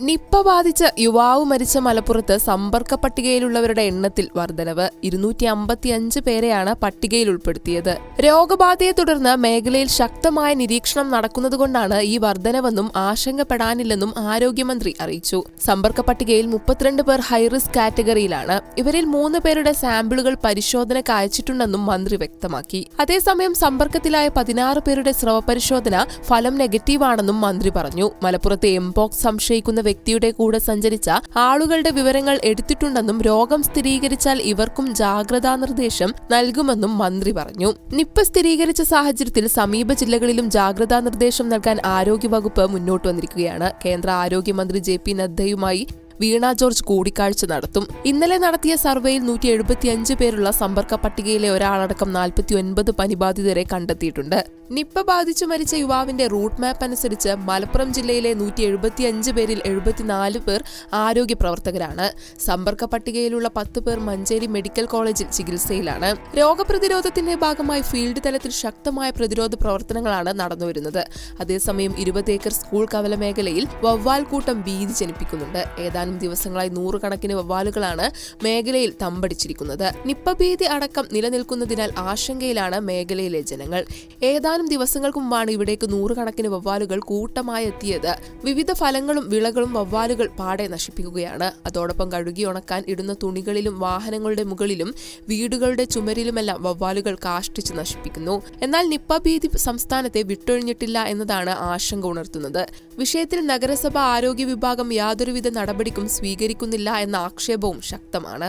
Nipah ബാധിച്ച് യുവാവ് മരിച്ച മലപ്പുറത്ത് സമ്പർക്ക പട്ടികയിലുള്ളവരുടെ എണ്ണത്തിൽ വർധനവ്. ഇരുന്നൂറ്റി അമ്പത്തിയഞ്ച് പേരെയാണ് പട്ടികയിൽ ഉൾപ്പെടുത്തിയത്. രോഗബാധയെ തുടർന്ന് മേഖലയിൽ ശക്തമായ നിരീക്ഷണം നടക്കുന്നതുകൊണ്ടാണ് ഈ വർധനവെന്നും ആശങ്കപ്പെടാനില്ലെന്നും ആരോഗ്യമന്ത്രി അറിയിച്ചു. സമ്പർക്ക പട്ടികയിൽ മുപ്പത്തിരണ്ട് പേർ ഹൈറിസ്ക് കാറ്റഗറിയിലാണ്. ഇവരിൽ മൂന്ന് പേരുടെ സാമ്പിളുകൾ പരിശോധനയ്ക്ക് അയച്ചിട്ടുണ്ടെന്നും മന്ത്രി വ്യക്തമാക്കി. അതേസമയം സമ്പർക്കത്തിലായ പതിനാറ് പേരുടെ സ്രവ പരിശോധന ഫലം നെഗറ്റീവാണെന്നും മന്ത്രി പറഞ്ഞു. മലപ്പുറത്തെ എംപോക്സ് സംശയിക്കുന്ന വ്യക്തിയുടെ കൂടെ സഞ്ചരിച്ച ആളുകളുടെ വിവരങ്ങൾ എടുത്തിട്ടുണ്ടെന്നും രോഗം സ്ഥിരീകരിച്ചാൽ ഇവർക്കും ജാഗ്രതാ നിർദ്ദേശം നൽകുമെന്നും മന്ത്രി പറഞ്ഞു. നിപ്പ സ്ഥിരീകരിച്ച സാഹചര്യത്തിൽ സമീപ ജില്ലകളിലും ജാഗ്രതാ നിർദ്ദേശം നൽകാൻ ആരോഗ്യവകുപ്പ് മുന്നോട്ട് വന്നിരിക്കുകയാണ്. കേന്ദ്ര ആരോഗ്യമന്ത്രി ജെ പി നദ്ദയുമായി വീണ ജോർജ് കൂടിക്കാഴ്ച നടത്തും. ഇന്നലെ നടത്തിയ സർവേയിൽ നൂറ്റി എഴുപത്തിയഞ്ച് പേരുള്ള സമ്പർക്ക പട്ടികയിലെ ഒരാളടക്കം നാൽപ്പത്തി ഒൻപത് പനിബാധിതരെ കണ്ടെത്തിയിട്ടുണ്ട്. നിപ്പ ബാധിച്ചു മരിച്ച യുവാവിന്റെ റൂട്ട് മാപ്പ് അനുസരിച്ച് മലപ്പുറം ജില്ലയിലെ നൂറ്റി എഴുപത്തിയഞ്ച് പേരിൽ എഴുപത്തിനാല് പേർ ആരോഗ്യ പ്രവർത്തകരാണ്. സമ്പർക്ക പട്ടികയിലുള്ള പത്ത് പേർ മഞ്ചേരി മെഡിക്കൽ കോളേജിൽ ചികിത്സയിലാണ്. രോഗപ്രതിരോധത്തിന്റെ ഭാഗമായി ഫീൽഡ് തലത്തിൽ ശക്തമായ പ്രതിരോധ പ്രവർത്തനങ്ങളാണ് നടന്നുവരുന്നത്. അതേസമയം ഇരുപത് ഏക്കർ സ്കൂൾ കവല മേഖലയിൽ വവ്വാൽ കൂട്ടം ഭീതി ജനിപ്പിക്കുന്നുണ്ട്. ദിവസങ്ങളായി നൂറുകണക്കിന് വവ്വാലുകളാണ് മേഖലയിൽ തമ്പടിച്ചിരിക്കുന്നത്. നിപ്പ ഭീതി അടക്കം നിലനിൽക്കുന്നതിനാൽ ആശങ്കയിലാണ് മേഖലയിലെ ജനങ്ങൾ. ഏതാനും ദിവസങ്ങൾക്ക് മുമ്പാണ് ഇവിടേക്ക് നൂറുകണക്കിന് വവ്വാലുകൾ കൂട്ടമായി എത്തിയത് വിവിധ ഫലങ്ങളും വിളകളും വവ്വാലുകൾ പാടെ നശിപ്പിക്കുകയാണ്. അതോടൊപ്പം കഴുകി ഉണക്കാൻ ഇടുന്ന തുണികളിലും വാഹനങ്ങളുടെ മുകളിലും വീടുകളുടെ ചുമരിലുമെല്ലാം വവ്വാലുകൾ കാഷ്ടിച്ച് നശിപ്പിക്കുന്നു. എന്നാൽ നിപ്പ ഭീതി സംസ്ഥാനത്തെ വിട്ടൊഴിഞ്ഞിട്ടില്ല എന്നതാണ് ആശങ്ക ഉണർത്തുന്നത്. വിഷയത്തിൽ നഗരസഭ ആരോഗ്യ വിഭാഗം യാതൊരുവിധ നടപടിക്കും സ്വീകരിക്കുന്നില്ല എന്ന ആക്ഷേപവും ശക്തമാണ്.